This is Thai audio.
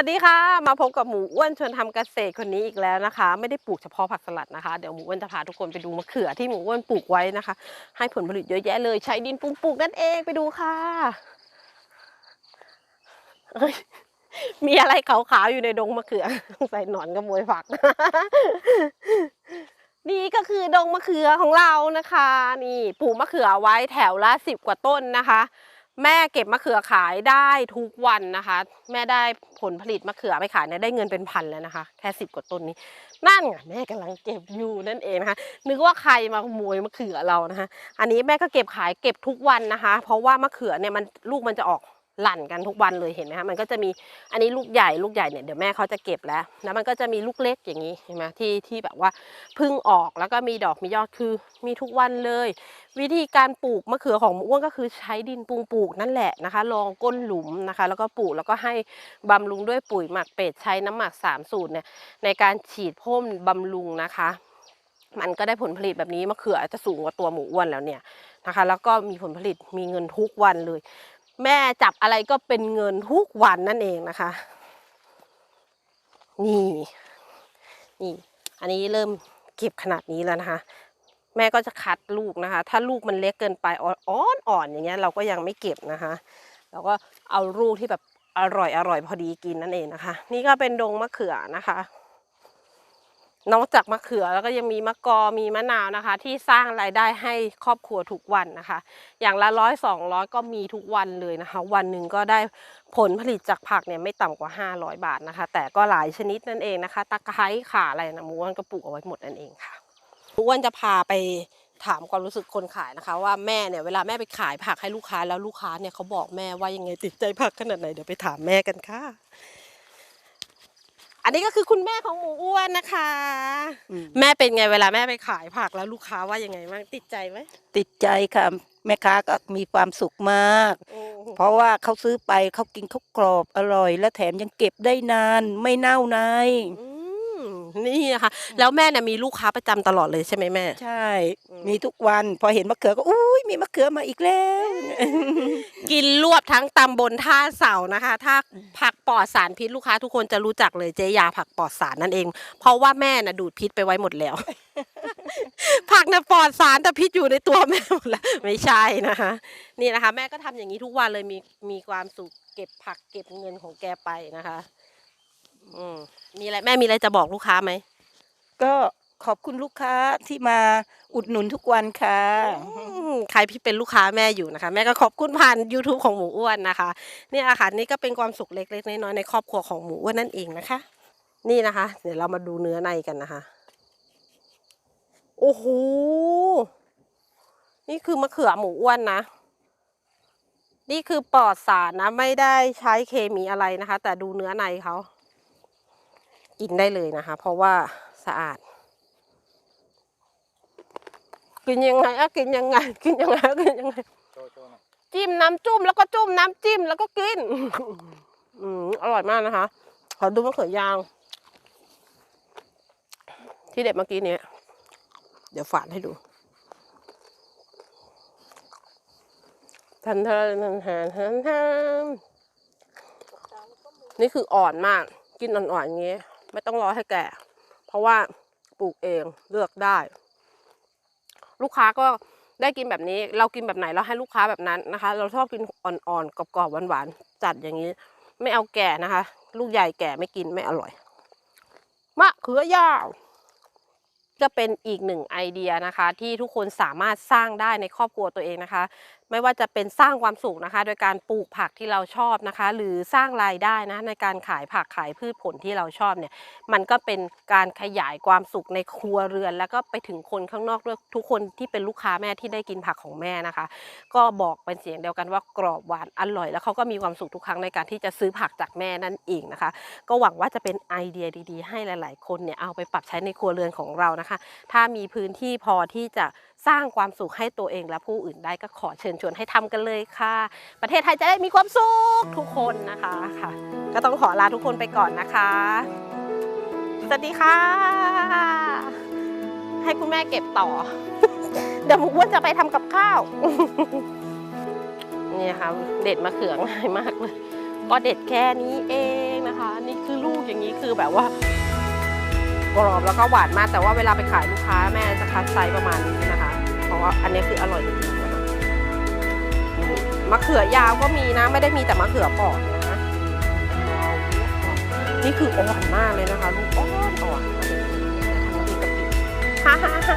วัสดีค่ะ มาพบกับหมูอ้วนชวนทำเกษตรคนนี้อีกแล้วนะคะ ไม่ได้ปลูกเฉพาะผักสลัดนะคะเดี๋ยวหมูอ้วนจะพาทุกคนไปดูมะเขือที่หมูอ้วนปลูกไว้นะคะ ให้ผลผลิตเยอะแยะเลย ใช้ดินปรุงปลูกนั่นเองไปดูค่ะมีอะไรขาวๆอยู่ในดงมะเขือใส่หนอนกระโมยผัก นี่ก็คือดงมะเขือของเรานะคะ นี่ปลูกมะเขือไว้แถวละสิบกว่าต้นนะคะ แม่เก็บมะเขือขายได้ทุกวันนะคะ แม่ได้ผลผลิตมะเขือไปขายเนี่ยได้เงินเป็นพันแล้วนะคะ แค่สิบกว่าต้นนี้ นั่นไงแม่กำลังเก็บอยู่นั่นเองนะคะนึกว่าใครมาขโมยมะเขือเรานะคะ อันนี้แม่ก็เก็บขายเก็บทุกวันนะคะ เพราะว่ามะเขือเนี่ยมันลูกมันจะออก หลั่นกันทุกวันเลยเห็นไหมคะมันก็จะมีอันนี้ลูกใหญ่ลูกใหญ่เนี่ยเดี๋ยวแม่เขาจะเก็บแล้วแล้วมันก็จะมีลูกเล็กอย่างนี้เห็นไหมที่ที่แบบว่าพึ่งออกแล้วก็มีดอกมียอดคือมีทุกวันเลย วิธีการปลูกมะเขือของหมูอ้วนก็คือใช้ดินปรุงปลูกนั่นแหละนะคะลองก้นหลุมนะคะ แล้วก็ปลูกแล้วก็ให้บำรุงด้วยปุ๋ยหมักเป็ดใช้น้ำหมักสามสูตรเนี่ยในการฉีดพ่นบำรุงนะคะมันก็ได้ผลผลิตแบบนี้มะเขือจะสูงกว่าตัวหมูอ้วนแล้วเนี่ยนะคะ แล้วก็มีผลผลิตมีเงินทุกวันเลย แม่จับอะไรก็เป็นเงินทุกวันนั่นเองนะคะ นี่ นี่ อันนี้เริ่มเก็บขนาดนี้แล้วนะคะ แม่ก็จะคัดลูกนะคะ ถ้าลูกมันเล็กเกินไปอ่อนอ่อนอย่างเงี้ยเราก็ยังไม่เก็บนะคะเราก็เอาลูกที่แบบอร่อยอร่อยพอดีกินนั่นเองนะคะ นี่ก็เป็นดงมะเขือนะคะ นอกจากมะเขือแล้วก็ยังมีมะกอมีมะนาวนะคะ ที่สร้างรายได้ให้ครอบครัวทุกวันนะคะ อย่างละร้อยสองร้อยก็มีทุกวันเลยนะคะ วันหนึ่งก็ได้ผลผลิตจากผักเนี่ยไม่ต่ำกว่า 500 บาทนะคะ แต่ก็หลายชนิดนั่นเองนะคะตะไคร้ข่าอะไรนะมูอ้วนก็ปลูกเอาไว้หมดนั่นเองค่ะมูอ้วนจะพาไปถามความรู้สึกคนขายนะคะ ว่าแม่เนี่ยเวลาแม่ไปขายผักให้ลูกค้าแล้วลูกค้าเนี่ยเขาบอกแม่ว่ายังไงติดใจผักขนาดไหนเดี๋ยวไปถามแม่กันค่ะ อันนี้ก็คือคุณแม่ของหมูอ้วนนะคะอืมแม่เป็นไงเวลาแม่ไปขายผักแล้วลูกค้าว่ายังไงบ้างติดใจไหมติดใจค่ะ แม่ค้าก็มีความสุขมาก โอ้โหเพราะว่าเขาซื้อไปเขากินเขากรอบอร่อย และแถมยังเก็บได้นาน ไม่เน่าในายอืม นี่นะคะแล้วแม่เนี่ยมีลูกค้าประจำตลอดเลยใช่ไหมแม่ ใช่อืมมีทุกวัน พอเห็นมะเขือก็อุ้ยมีมะเขือมาอีกแล้ว กินรวบทั้งตำบลท่าเสานะคะ ถ้าผักปลอดสารพิษลูกค้าทุกคนจะรู้จักเลยเจยาผักปลอดสารนั่นเอง เพราะว่าแม่น่ะดูดพิษไปไว้หมดแล้ว ผักน่ะปลอดสารแต่พิษอยู่ในตัวแม่หมดแล้วไม่ใช่นะคะ นี่นะคะ แม่ก็ทำอย่างนี้ทุกวันเลยมีมีความสุขเก็บผักเก็บเงินของแกไปนะคะ อืมมีอะไรแม่มีอะไรจะบอกลูกค้าไหม ก็ขอบคุณลูกค้าที่มาอุดหนุนทุกวันค่ะ อืมใครที่เป็นลูกค้าแม่อยู่นะคะ แม่ก็ขอบคุณผ่าน YouTube ของหมูอ้วนนะคะเนี่ยอาหารนี่ก็เป็นความสุขเล็กๆน้อยๆในครอบครัวของหมูอ้วนนั่นเองนะคะ นี่นะคะ เดี๋ยวเรามาดูเนื้อในกันนะคะ โอ้โหนี่คือมะเขือหมูอ้วนนะ นี่คือปลอดสารนะ ไม่ได้ใช้เคมีอะไรนะคะ แต่ดูเนื้อในเขา กินได้เลยนะคะ เพราะว่าสะอาด กินยังไงอะกินยังไง กินยังไงอะกินยังไงจิ้มน้ำจุ่มแล้วก็จุ่มน้ำจิ้มแล้วก็กิน อืมอร่อยมากนะคะ ขอดูมะเขือยาว ที่เด็ดเมื่อกี้เนี้ยเดี๋ยวฝานให้ดูทันทันทันทันทันทันนี่คืออ่อนมาก กินอ่อนๆอย่างงี้ ไม่ต้องรอให้แก่ เพราะว่าปลูกเองเลือกได้ ลูกค้าก็ได้กินแบบนี้เรากินแบบไหนเราให้ลูกค้าแบบนั้นนะคะ เราชอบกินอ่อนๆกรอบๆหวานๆจัดอย่างนี้ ไม่เอาแก่นะคะ ลูกใหญ่แก่ไม่กินไม่อร่อยมะเขือยาวก็เป็นอีกหนึ่งไอเดียนะคะ ที่ทุกคนสามารถสร้างได้ในครอบครัวตัวเองนะคะ ไม่ว่าจะเป็นสร้างความสุขนะคะ โดยการปลูกผักที่เราชอบนะคะ หรือสร้างรายได้นะในการขายผักขายพืชผลที่เราชอบเนี่ย มันก็เป็นการขยายความสุขในครัวเรือน แล้วก็ไปถึงคนข้างนอกด้วยทุกคนที่เป็นลูกค้าแม่ที่ได้กินผักของแม่นะคะ ก็บอกเป็นเสียงเดียวกันว่ากรอบหวานอร่อย แล้วเขาก็มีความสุขทุกครั้งในการที่จะซื้อผักจากแม่นั่นเองนะคะ ก็หวังว่าจะเป็นไอเดียดี ๆ ให้หลาย ๆ คนเนี่ยเอาไปปรับใช้ในครัวเรือนของเรานะคะ ถ้ามีพื้นที่พอที่จะสร้างความสุขให้ตัวเองและผู้อื่นได้ก็ขอเชิญชวนให้ทำกันเลยค่ะ ประเทศไทยจะได้มีความสุขทุกคนนะคะค่ะ ก็ต้องขอลาทุกคนไปก่อนนะคะ สวัสดีค่ะ ให้คุณแม่เก็บต่อ เดี๋ยวมูอ้วนจะไปทำกับข้าวนี่ค่ะเด็ดมะเขือง่ายมากเลย ก็เด็ดแค่นี้เองนะคะ นี่คือลูกอย่างนี้คือแบบว่า กรอบแล้วก็หวานมาก แต่ว่าเวลาไปขายลูกค้าแม่จะคัดไซส์ประมาณนี้นะคะ เพราะว่าอันนี้คืออร่อยจริงๆนะคะมะเขือยาวก็มีนะไม่ได้มีแต่มะเขือปอกนะนี่คืออ่อนมากเลยนะคะลูกอ่อนอ่อนมาเลยทำน้ำพริกกะปิฮ่าฮ่าฮ่า